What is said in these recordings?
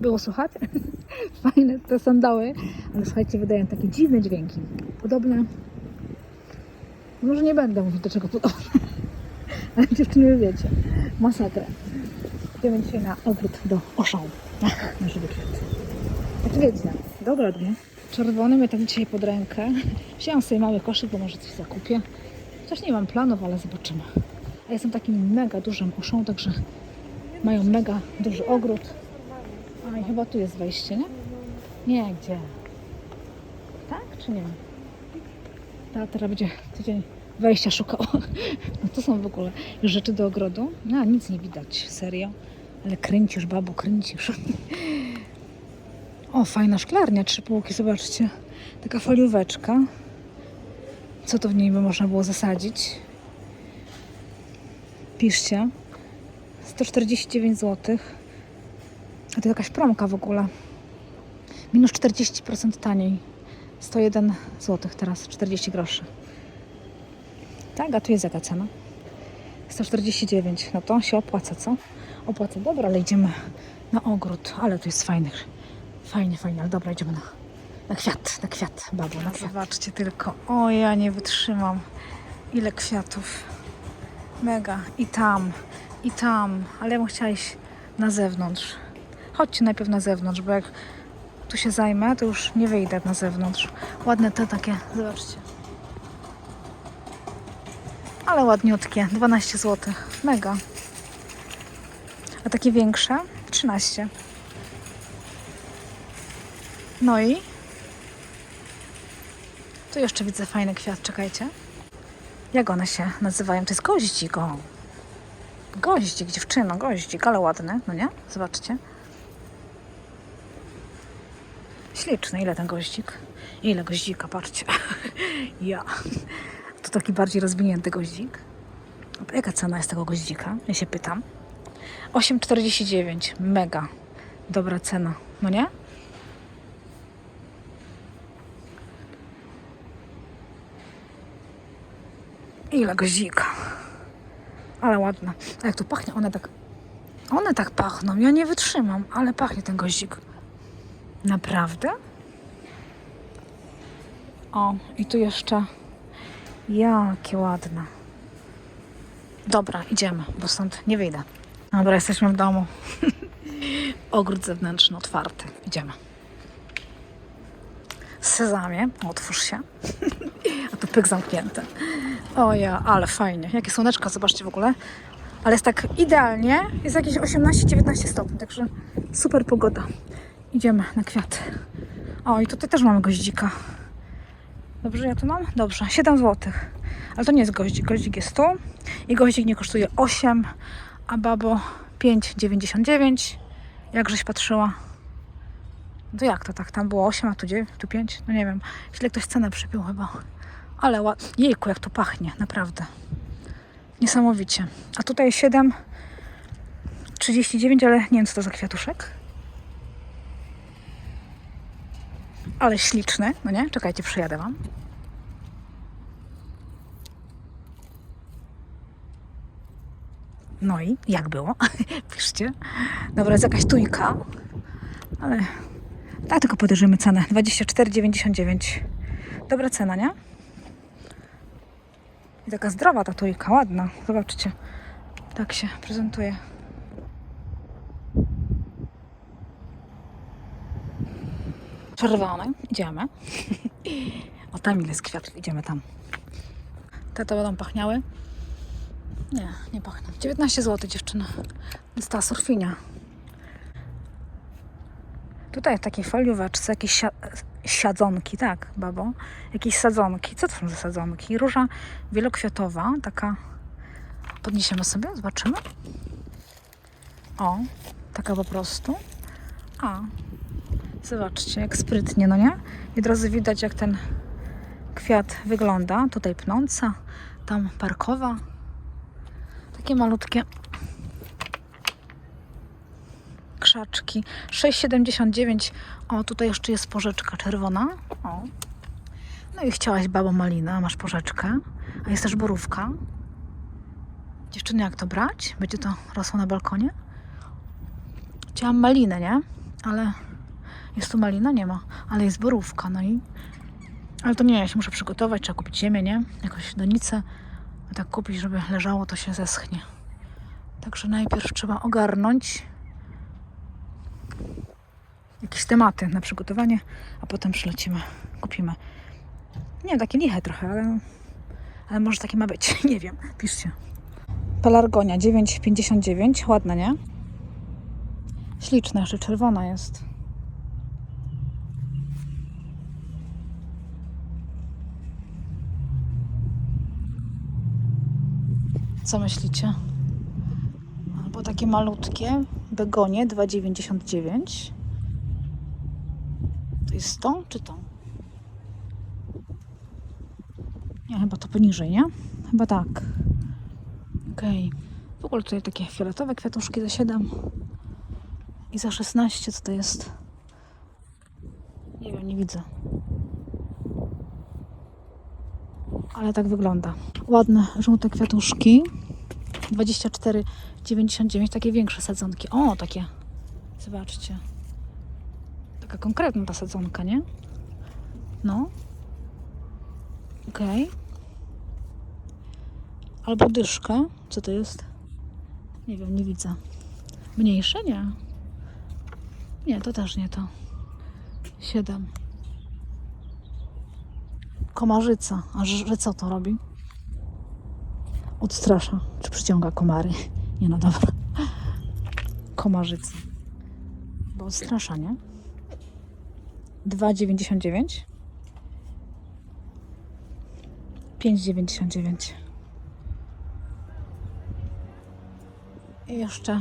Było słuchać? Fajne te sandały, ale słuchajcie, wydają takie dziwne dźwięki. Podobne. Może nie będę mówić do czego podobne. Ale dziewczyny wiecie. Masakra. Idziemy dzisiaj na ogród do oszału. Na żywy kwiat. Tak wiecie, dobra dnie. Czerwony mnie tak dzisiaj pod rękę. Wziąłem sobie mały koszyk, bo może coś zakupię. Chociaż nie mam planów, ale zobaczymy. A jestem takim mega dużym oszą, także mają mega duży ogród. Chyba tu jest wejście, nie? Nie, gdzie? Tak czy nie? Ta teraz będzie tydzień wejścia szukała. No to są w ogóle rzeczy do ogrodu. No, nic nie widać, serio. Ale kręcisz, babo, kręcisz. O, fajna szklarnia, trzy półki, zobaczcie. Taka folióweczka. Co to w niej by można było zasadzić? Piszcie. 149 zł. A to jakaś promka w ogóle. Minus 40% taniej. 101 zł teraz, 40 groszy. Tak, a tu jest jaka cena? 149. No to się opłaca, co? Opłaca. Dobra, ale idziemy na ogród. Ale tu jest fajnych. Fajnie, fajnie, ale dobra, idziemy na, na kwiat, na kwiat, babo, na kwiat. Zobaczcie tylko. O, ja nie wytrzymam. Ile kwiatów. Mega. I tam, i tam. Ale ja bym chciała iść na zewnątrz. Chodźcie najpierw na zewnątrz, bo jak tu się zajmę, to już nie wyjdę na zewnątrz. Ładne te takie, zobaczcie. Ale ładniutkie, 12 zł. Mega. A takie większe? 13. No i tu jeszcze widzę fajny kwiat, czekajcie. Jak one się nazywają? To jest goździk, o. Goździk, dziewczyno, goździk, ale ładny, no nie? Zobaczcie. Śliczny, ile ten goździk? Ile goździka, patrzcie. ja. To taki bardziej rozwinięty goździk. Jaka cena jest tego goździka? Ja się pytam. 8,49. Mega. Dobra cena, no nie? Ile goździka. Ale ładne. A jak tu pachnie, one tak... One tak pachną. Ja nie wytrzymam, ale pachnie ten goździk. Naprawdę? O, i tu jeszcze... Jakie ładne. Dobra, idziemy, bo stąd nie wyjdę. Dobra, jesteśmy w domu. Ogród zewnętrzny otwarty. Idziemy. Sezamie, otwórz się. A tu pyk zamknięty. O ja, ale fajnie. Jakie słoneczka, zobaczcie w ogóle. Ale jest tak idealnie. Jest jakieś 18-19 stopni, także super pogoda. Idziemy na kwiat. O, i tutaj też mamy goździka. Dobrze, ja tu mam? Dobrze, 7 zł. Ale to nie jest goździk. Goździk jest tu. I goździk nie kosztuje 8, a babo 5,99. Jak żeś patrzyła? To jak to tak? Tam było 8, a tu 9, tu 5? No nie wiem. Źle ktoś cenę przypiął chyba. Ale ład... Jejku, jak to pachnie, naprawdę. Niesamowicie. A tutaj 7, 39, ale nie wiem co to za kwiatuszek. Ale śliczny, no nie? Czekajcie, przyjadę wam. No i jak było? Piszcie. Dobra, jest jakaś tujka, ale tak tylko podejrzymy cenę. 24,99. Dobra cena, nie? I taka zdrowa ta tujka, ładna. Zobaczcie. Tak się prezentuje. Czerwony. Idziemy. O, tam ile jest kwiatów. Idziemy tam. Te to będą pachniały. Nie, nie pachną. 19 zł dziewczyna. Jest ta surfinia. Tutaj w takiej folióweczce jakieś sia siadzonki, tak, babo? Jakieś sadzonki. Co to są za sadzonki? Róża wielokwiatowa, taka. Podniesiemy sobie, zobaczymy. O, taka po prostu. A, zobaczcie, jak sprytnie, no nie? I od razu widać, jak ten kwiat wygląda. Tutaj pnąca, tam parkowa. Takie malutkie krzaczki. 6,79. O, tutaj jeszcze jest porzeczka czerwona. O. No i chciałaś babo malina, masz porzeczkę. A jest też borówka. Dziewczyny, jak to brać? Będzie to rosło na balkonie? Chciałam malinę, nie? ale jest tu malina, nie ma, ale jest borówka, no i ale to nie, ja się muszę przygotować, trzeba kupić ziemię, nie? Jakąś donicę, a tak kupić, żeby leżało, to się zeschnie. Także najpierw trzeba ogarnąć jakieś tematy na przygotowanie, a potem przylecimy, kupimy. Nie, takie liche trochę, ale, ale może takie ma być, nie wiem, piszcie. Pelargonia 9,59, ładna, nie? Śliczna, jeszcze czerwona jest. Co myślicie? Albo takie malutkie begonie 2,99. To jest to czy to? Nie, chyba to poniżej, nie? Chyba tak. Okej. W ogóle tutaj takie fioletowe kwiatuszki za 7 i za 16 co to jest? Nie wiem, nie widzę. Ale tak wygląda. Ładne żółte kwiatuszki. 24,99 takie większe sadzonki. O, takie. Zobaczcie. Taka konkretna ta sadzonka, nie? No. Okej. Albo dyszka. Co to jest? Nie wiem, nie widzę. Mniejsze? Nie. Nie, to też nie to. Siedem. Komarzyca. A że co to robi? Odstrasza. Czy przyciąga komary? Nie, no dobra. Komarzyca. Bo odstrasza, nie? 2,99 5,99 I jeszcze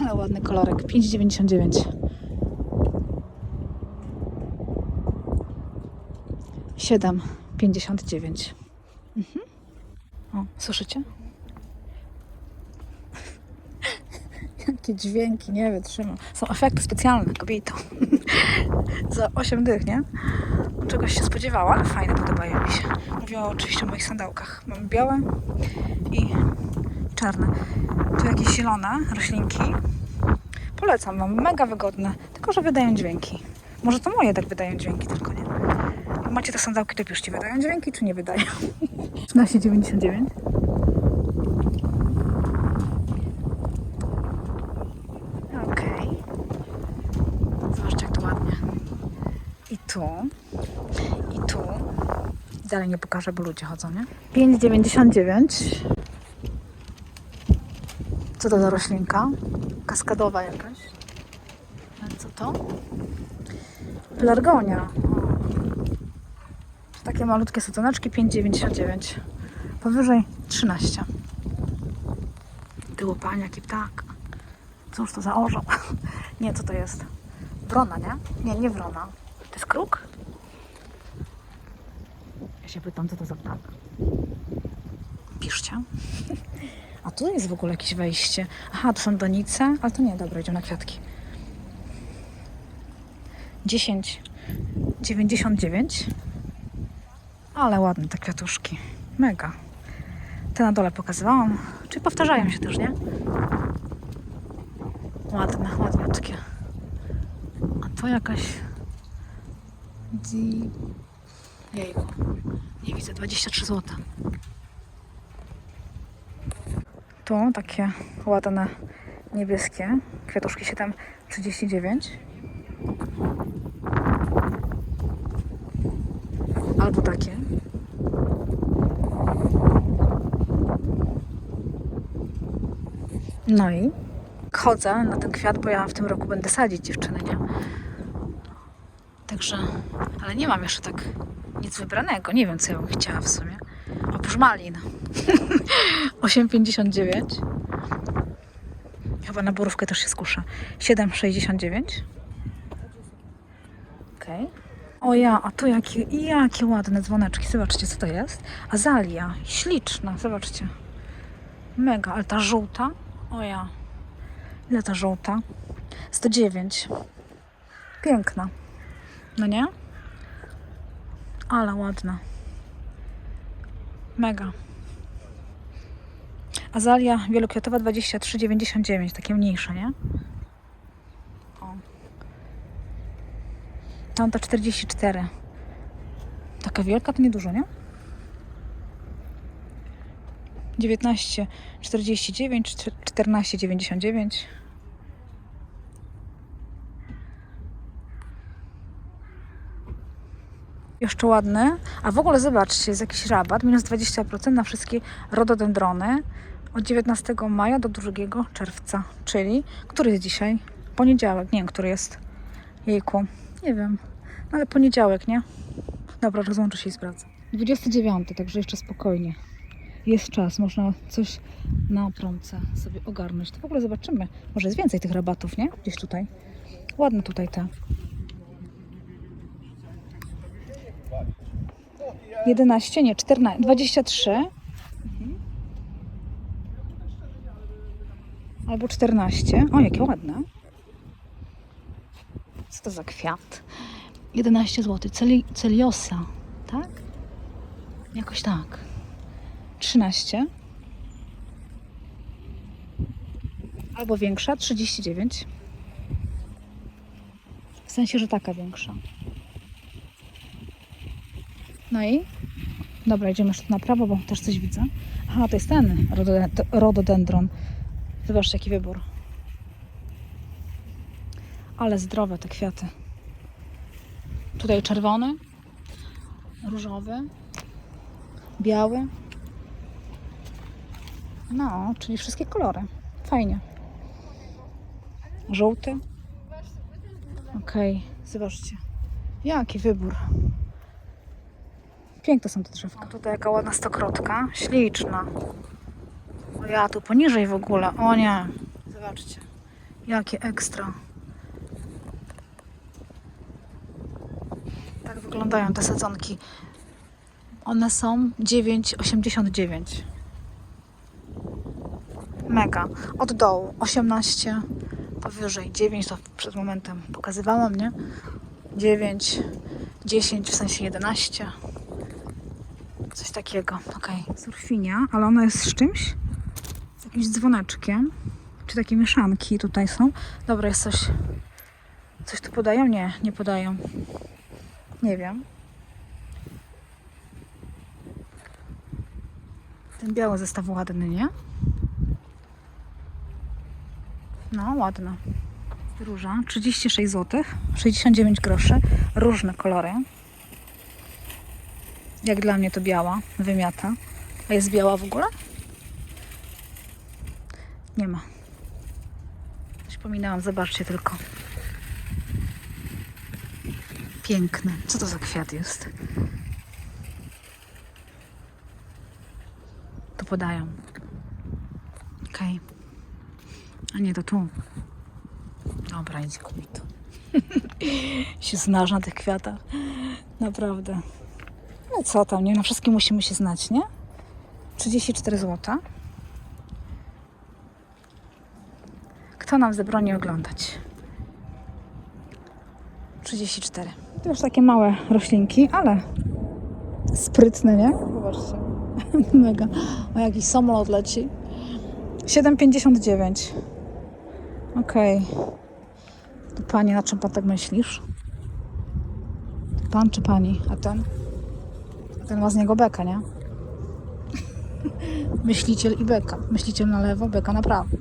ale ładny kolorek 5,99 7,59 mhm. O, słyszycie? Jakie dźwięki, nie wytrzymam. Są efekty specjalne, kobieto. Za 8 dych, nie? Czegoś się spodziewała, ale fajne, podobają mi się. Mówię oczywiście o moich sandałkach. Mam białe i czarne. Tu jakieś zielone roślinki. Polecam Wam, mega wygodne, tylko że wydają dźwięki. Może to moje tak wydają dźwięki, tylko macie te sandałki, to piszcie, wydają dźwięki czy nie wydają? 13,99 Okej. Zobaczcie, jak to ładnie. I tu. I tu. Dalej nie pokażę, bo ludzie chodzą, nie? 5,99. Co to za roślinka? Kaskadowa jakaś. Co to? Pelargonia. Takie malutkie sadzoneczki 5,99. Powyżej 13. Ty łopanie, jaki ptak. Cóż to za orzeł? Nie, co to jest? Wrona, nie? Nie, nie wrona. To jest kruk? Ja się pytam, co to za ptak. Piszcie. A tu jest w ogóle jakieś wejście. Aha, to są donice, ale to nie, dobra, idziemy na kwiatki. 10,99. Ale ładne te kwiatuszki. Mega. Te na dole pokazywałam. Czyli powtarzają się też, nie? Ładne, ładniutkie. A to jakaś... Di... Jejku. Nie widzę, 23 zł. Tu takie ładne niebieskie kwiatuszki 7,39. Albo takie. No i chodzę na ten kwiat, bo ja w tym roku będę sadzić dziewczyny, nie? Także, ale nie mam jeszcze tak nic wybranego. Nie wiem, co ja bym chciała w sumie. Oprócz malin. 8,59. Chyba na borówkę też się skuszę. 7,69. Okej. O ja, a tu jakie, jakie ładne dzwoneczki. Zobaczcie, co to jest. Azalia. Śliczna, zobaczcie. Mega, ale ta żółta. O ja. Ile ta żółta? 109. Piękna. No nie? Ale ładna. Mega. Azalia wielokwiatowa 23,99, takie mniejsze, nie? Tam to 44. Taka wielka to niedużo, nie? 19, 49, 14, 99. Jeszcze ładny. A w ogóle zobaczcie, jest jakiś rabat, minus 20% na wszystkie rododendrony od 19 maja do 2 czerwca. Czyli, który jest dzisiaj? Poniedziałek, nie wiem, który jest. Jejku, nie wiem. Ale poniedziałek, nie? Dobra, rozłączę się i sprawdzę. 29, także jeszcze spokojnie. Jest czas, można coś na promce sobie ogarnąć. To w ogóle zobaczymy. Może jest więcej tych rabatów, nie? Gdzieś tutaj. Ładne tutaj te. 11, nie, 14, 23. Mhm. Albo 14. O, jakie ładne. To za kwiat? 11 zł. Celi, celiosa, tak? Jakoś tak. 13. Albo większa, 39. W sensie, że taka większa. No i? Dobra, idziemy jeszcze na prawo, bo też coś widzę. Aha, to jest ten rododend- rododendron. Zobaczcie, jaki wybór. Ale zdrowe te kwiaty. Tutaj czerwony, różowy, biały. No, czyli wszystkie kolory. Fajnie. Żółty. Okej, zobaczcie. Jaki wybór. Piękne są te drzewka. Tutaj jaka ładna stokrotka. Śliczna. O ja tu poniżej w ogóle. O nie. Zobaczcie. Jakie ekstra. Wyglądają te sadzonki. One są 9,89. Mega. Od dołu 18, powyżej 9, to przed momentem pokazywałam, nie? 9, 10, w sensie 11. Coś takiego. Okej. Surfinia, ale ona jest z czymś? Z jakimś dzwoneczkiem. Czy takie mieszanki tutaj są? Dobra, jest coś. Coś tu podają? Nie, nie podają. Nie wiem. Ten biały zestaw ładny, nie? No, ładna. Róża, 36 zł, 69 groszy, różne kolory. Jak dla mnie to biała, wymiata. A jest biała w ogóle? Nie ma. Coś pominęłam, zobaczcie tylko. Piękny. Co to za kwiat jest? Tu podają. Okej. A nie, to tu. Dobra, idź kupić to. się znasz na tych kwiatach. Naprawdę. No co tam, nie? Na wszystkie musimy się znać, nie? 34 zł. Kto nam zabroni oglądać? 34. To już takie małe roślinki, ale sprytne, nie? Zobaczcie. Mega. O, jakiś samolot leci. 7,59. Okej. To Panie, na czym pan tak myślisz? Pan czy pani? A ten? A ten ma z niego beka, nie? Myśliciel i beka. Myśliciel na lewo, beka na prawo.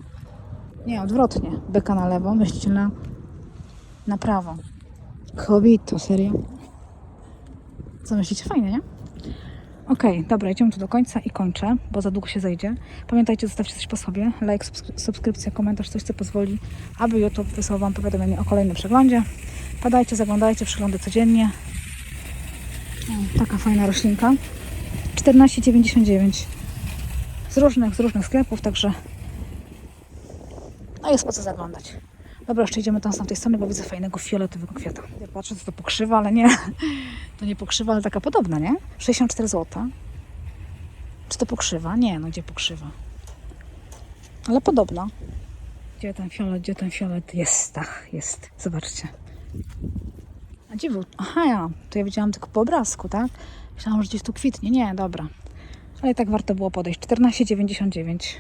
Nie, odwrotnie. Beka na lewo, myśliciel na, na prawo. Kobito, serio? Co myślicie? Fajnie, nie? Okej, dobra, idziemy tu do końca i kończę, bo za długo się zejdzie. Pamiętajcie, zostawcie coś po sobie, like, subskry- subskrypcja, komentarz, coś co pozwoli, aby YouTube wysłał Wam powiadomienie o kolejnym przeglądzie. Padajcie, zaglądajcie, przeglądy codziennie. O, taka fajna roślinka. 14,99 z różnych, z różnych sklepów, także no jest po co zaglądać. Dobra, jeszcze idziemy tam z tamtej strony, bo widzę fajnego fioletowego kwiata. Ja patrzę, co to pokrzywa, ale nie. To nie pokrzywa, ale taka podobna, nie? 64 zł. Czy to pokrzywa? Nie, no gdzie pokrzywa? Ale podobna. Gdzie ten fiolet, gdzie ten fiolet? Jest, ach, jest. Zobaczcie. A gdzie był? Aha, ja. To ja widziałam tylko po obrazku, tak? Myślałam, że gdzieś tu kwitnie. Nie, dobra. Ale i tak warto było podejść. 14,99.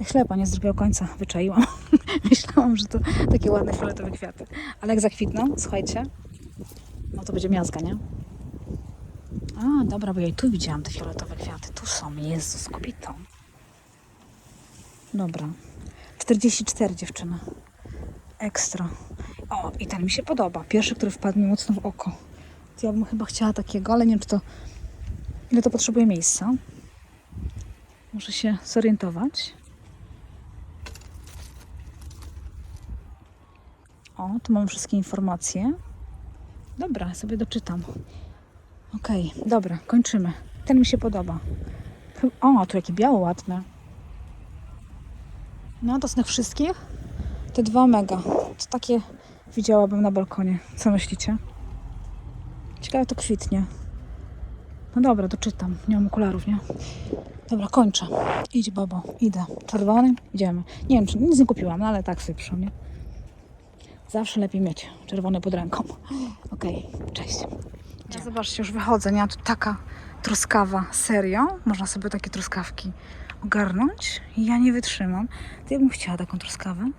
Ja ślepa nie z drugiego końca wyczaiłam. Myślałam, że to takie ładne fioletowe kwiaty. Ale jak zakwitną, słuchajcie, No to będzie miazga, nie? A, dobra, bo ja i tu widziałam te fioletowe kwiaty. Tu są, Jezus, kobitą. Dobra. 44 dziewczyna. Ekstra. O, i ten mi się podoba. Pierwszy, który wpadł mi mocno w oko. To ja bym chyba chciała takiego, ale nie wiem, czy to... Ile to potrzebuje miejsca. Muszę się zorientować. O, tu mam wszystkie informacje. Dobra, sobie doczytam. Okej, dobra, kończymy. Ten mi się podoba. O, tu jakie biało ładne. No, to z tych wszystkich te dwa mega. To takie widziałabym na balkonie. Co myślicie? Ciekawe to kwitnie. No dobra, doczytam. Nie mam okularów, nie? Dobra, kończę. Idź, babo. Idę. Czerwony? Idziemy. Nie wiem, czy nic nie kupiłam, no ale tak sobie przyszło, nie? Zawsze lepiej mieć czerwony pod ręką. Okej, cześć. Ja zobaczcie, już wychodzę, nie? Tu taka truskawa. Serio? Można sobie takie truskawki ogarnąć? Ja nie wytrzymam. To ja bym chciała taką truskawę.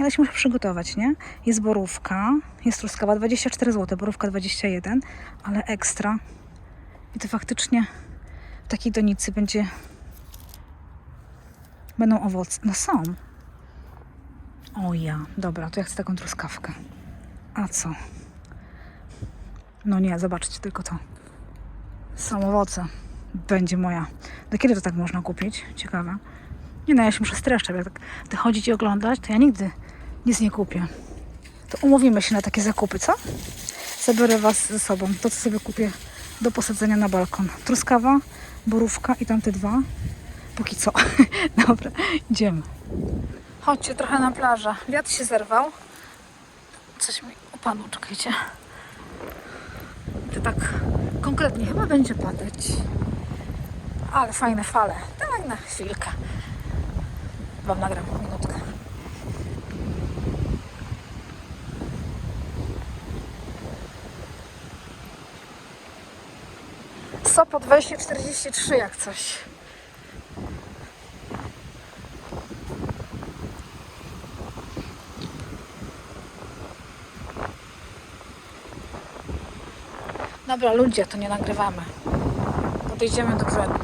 Ale się muszę przygotować, nie? Jest borówka, jest truskawa 24 zł, borówka 21, ale ekstra. I to faktycznie w takiej donicy będzie... Będą owoce. No są. O ja, dobra, to ja chcę taką truskawkę. A co? No nie, zobaczcie tylko to. Są. Będzie moja. Do kiedy to tak można kupić? Ciekawe. Nie no, ja się muszę streszczać. Jak tak wychodzić i oglądać, to ja nigdy nic nie kupię. To umówimy się na takie zakupy, co? Zabiorę Was ze sobą. To, co sobie kupię do posadzenia na balkon. Truskawa, borówka i tamte dwa. Póki co. Dobra, idziemy. Chodźcie trochę na plażę. Wiatr się zerwał. Coś mi upadło, czekajcie. To tak konkretnie chyba będzie padać. Ale fajne fale. Tak, na chwilkę. Wam nagram minutkę. Sopot wejście 43 jak coś. Dobra, ludzie, to nie nagrywamy. Podejdziemy do brzegu.